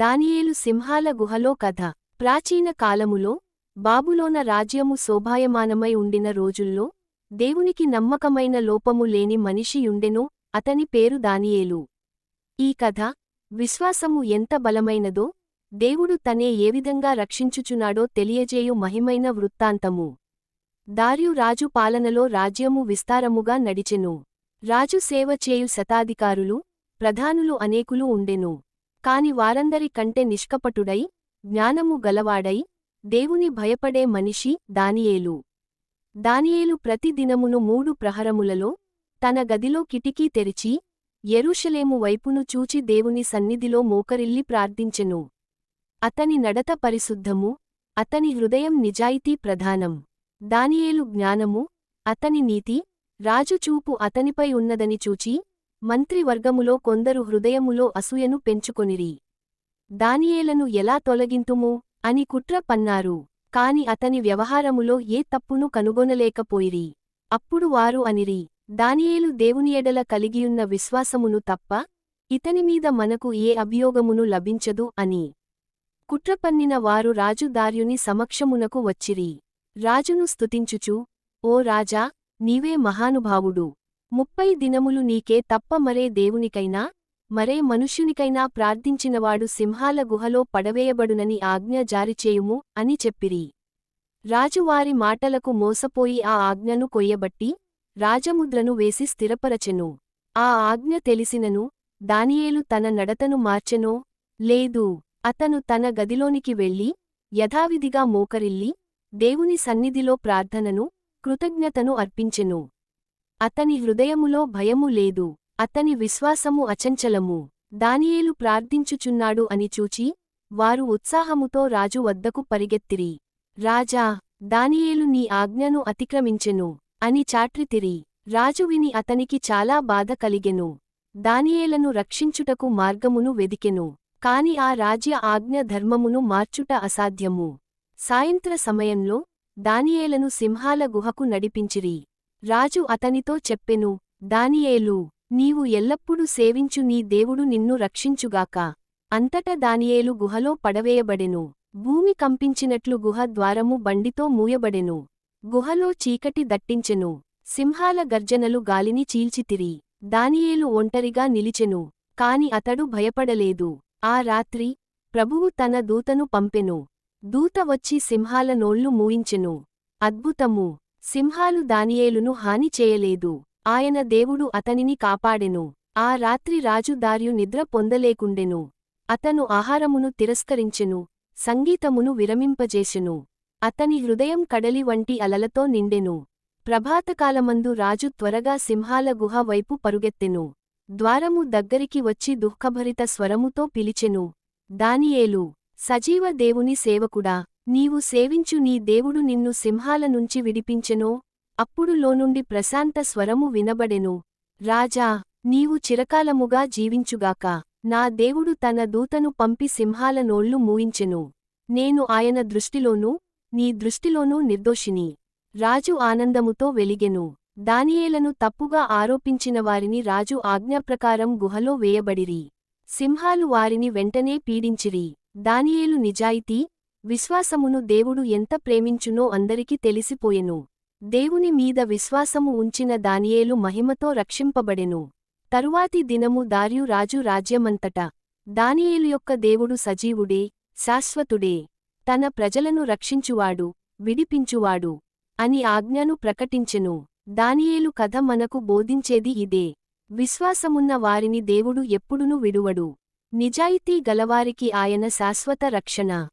దానియేలు సింహాల గుహలో కథ. ప్రాచీన కాలములో బాబులోన రాజ్యము శోభాయమానమై ఉండిన రోజుల్లో దేవునికి నమ్మకమైన లోపము లేని మనిషియుండెనో అతని పేరు దానియేలు. ఈ కథ విశ్వాసము ఎంత బలమైనదో దేవుడు తనే ఏ విధంగా రక్షించుచున్నాడో తెలియజేయు మహిమైన వృత్తాంతము. దార్యు రాజు పాలనలో రాజ్యము విస్తారముగా నడిచెను. రాజు సేవ చేయు శతాధికారులు ప్రధానులు అనేకులు ఉండెను. కాని వారందరి కంటే నిష్కపటుడై జ్ఞానము గలవాడై దేవుని భయపడే మనిషి దానియేలు. దానియేలు ప్రతిదినమును మూడు ప్రహరములలో తన గదిలో కిటికీ తెరిచి ఎరుషలేము వైపును చూచి దేవుని సన్నిధిలో మోకరిల్లి ప్రార్థించెను. అతని నడత పరిశుద్ధము అతని హృదయం నిజాయితీ ప్రధానం. దానియేలు జ్ఞానము అతని నీతి రాజు చూపు అతనిపై ఉన్నదని చూచి మంత్రివర్గములో కొందరు హృదయములో అసూయను పెంచుకొనిరి. దానియేలను ఎలా తొలగింతుము? అని కుట్ర పన్నారు. కాని అతని వ్యవహారములో ఏ తప్పును కనుగొనలేకపోయిరి. అప్పుడు వారు అనిరి దానియేలు దేవునియెడల కలిగియున్న విశ్వాసమును తప్ప ఇతనిమీద మనకు ఏ అభియోగమును లభించదు అని. కుట్రపన్నిన వారు రాజు దార్యుని సమక్షమునకు వచ్చిరి. రాజును స్తుతించుచు ఓ రాజా నీవే మహానుభావుడు. ముప్పై దినములు నీకే తప్ప మరే దేవునికైనా మరే మనుష్యునికైనా ప్రార్థించినవాడు సింహాల గుహలో పడవేయబడునని ఆజ్ఞ జారిచేయుము అని చెప్పిరి. రాజువారి మాటలకు మోసపోయి ఆ ఆజ్ఞను కొయ్యబట్టి రాజముద్రను వేసి స్థిరపరచెను. ఆ ఆజ్ఞ తెలిసినను దానియేలు తన నడతను మార్చెనో? లేదు అతను తన గదిలోనికి వెళ్ళి యథావిధిగా మోకరిల్లి దేవుని సన్నిధిలో ప్రార్థనను కృతజ్ఞతను అర్పించెను. అతని హృదయములో భయము లేదు అతని విశ్వాసము అచంచలము. దానియేలు ప్రార్థించుచున్నాడు అని చూచి వారు ఉత్సాహముతో రాజు వద్దకు పరిగెత్తిరి. రాజా దానియేలు నీ ఆజ్ఞను అతిక్రమించెను అని చాట్రితిరి. రాజు విని అతనికి చాలా బాధ కలిగెను. దానియేలను రక్షించుటకు మార్గమును వెదికెను. కాని ఆ రాజ్య ఆజ్ఞ ధర్మమును మార్చుట అసాధ్యము. సాయంత్ర సమయంలో దానియేలను సింహాల గుహకు నడిపించిరి. రాజు అతనితో చెప్పెను దానియేలు నీవు ఎల్లప్పుడూ సేవించు నీ దేవుడు నిన్ను రక్షించుగాక. అంతట దానియేలు గుహలో పడవేయబడెను. భూమి కంపించినట్లు గుహ ద్వారము బండితో మూయబడెను. గుహలో చీకటి దట్టించెను. సింహాల గర్జనలు గాలిని చీల్చితిరి. దానియేలు ఒంటరిగా నిలిచెను. కాని అతడు భయపడలేదు. ఆ రాత్రి ప్రభువు తన దూతను పంపెను. దూత వచ్చి సింహాల నోళ్ళు మూయించెను. అద్భుతము! సింహాలు దానియేలును హాని చేయలేదు. ఆయన దేవుడు అతనిని కాపాడెను. ఆ రాత్రి రాజు దార్యు నిద్ర పొందలేకుండెను. అతను ఆహారమును తిరస్కరించెను. సంగీతమును విరమింపజేసెను. అతని హృదయం కడలి వంటి అలలతో నిండెను. ప్రభాతకాలమందు రాజు త్వరగా సింహాల గుహ వైపు పరుగెత్తెను. ద్వారము దగ్గరికి వచ్చి దుఃఖభరిత స్వరముతో పిలిచెను. దానియేలు సజీవ దేవుని సేవకుడా నీవు సేవించు నీ దేవుడు నిన్ను సింహాల నుంచి విడిపించెనో అప్పుడు లోనుండి ప్రశాంత స్వరము వినబడెను. రాజా నీవు చిరకాలముగా జీవించుగాక నా దేవుడు తన దూతను పంపి సింహాల నోళ్ళు మూయించెను. నేను ఆయన దృష్టిలోనూ నీ దృష్టిలోనూ నిర్దోషిని. రాజు ఆనందముతో వెలిగెను. దానియేలను తప్పుగా ఆరోపించిన వారిని రాజు ఆజ్ఞాప్రకారం గుహలో వేయబడిరి. సింహాలు వారిని వెంటనే పీడించిరి. దానియేలు నిజాయితీ విశ్వాసమును దేవుడు ఎంత ప్రేమించునో అందరికి తెలిసిపోయెను. దేవుని మీద విశ్వాసము ఉంచిన దానియేలు మహిమతో రక్షింపబడెను. తరువాతి దినము దార్యు రాజు రాజ్యమంతట. దానియేలు యొక్క దేవుడు సజీవుడే శాశ్వతుడే. తన ప్రజలను రక్షించువాడు విడిపించువాడు అని ఆజ్ఞను ప్రకటించెను. దానియేలు కథ మనకు బోధించేది ఇదే. విశ్వాసమున్న వారిని దేవుడు ఎప్పుడునూ విడువడు. నిజాయితీ గలవారికి ఆయన శాశ్వత రక్షణ.